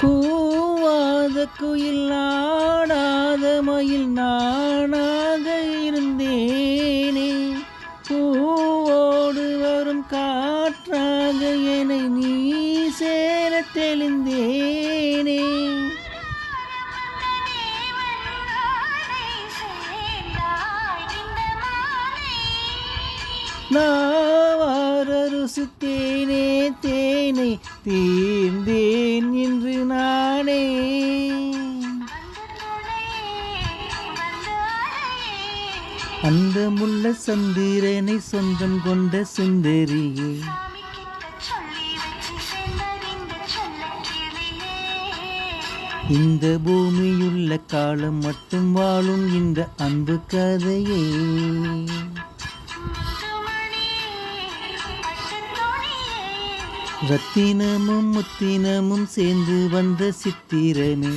கூவாத குயில் ஆடாத மயில் நானாக இருந்தேனே. பூவோடு வரும் காற்றாக என்னை நீ சேர தெளிந்தேனே. நாவார ருசித்தேனே தேனை தீர்ந்தேன் அந்த முள்ள சந்திரனை சொந்தம் கொண்ட சுந்தரியே. இந்த பூமியுள்ள காலம் மட்டும் வாழும் இந்த அன்பு கதையே. ரத்தினமும் முத்தினமும் சேர்ந்து வந்த சித்திரமே.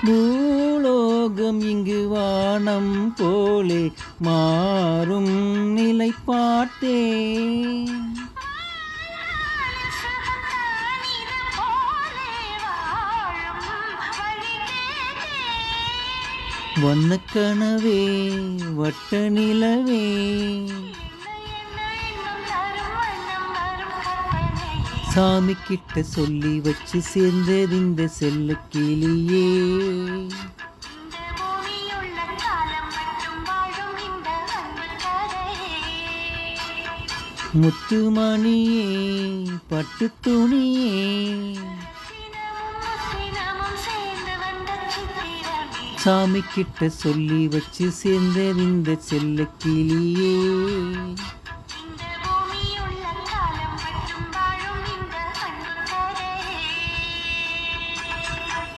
பூலோகம் இங்கு வானம் போலே மாறும் நிலை பார்த்தேன் வண்ணக்கனவே வட்ட நிலவே சாமி கிட்ட சொல்லி வச்சு சேர்ந்தது இந்த செல்ல கிளியே முத்துமணியே பட்டு துணியே சாமி கிட்ட சொல்லி வச்சு சேர்ந்தது இந்த செல்ல கிளியே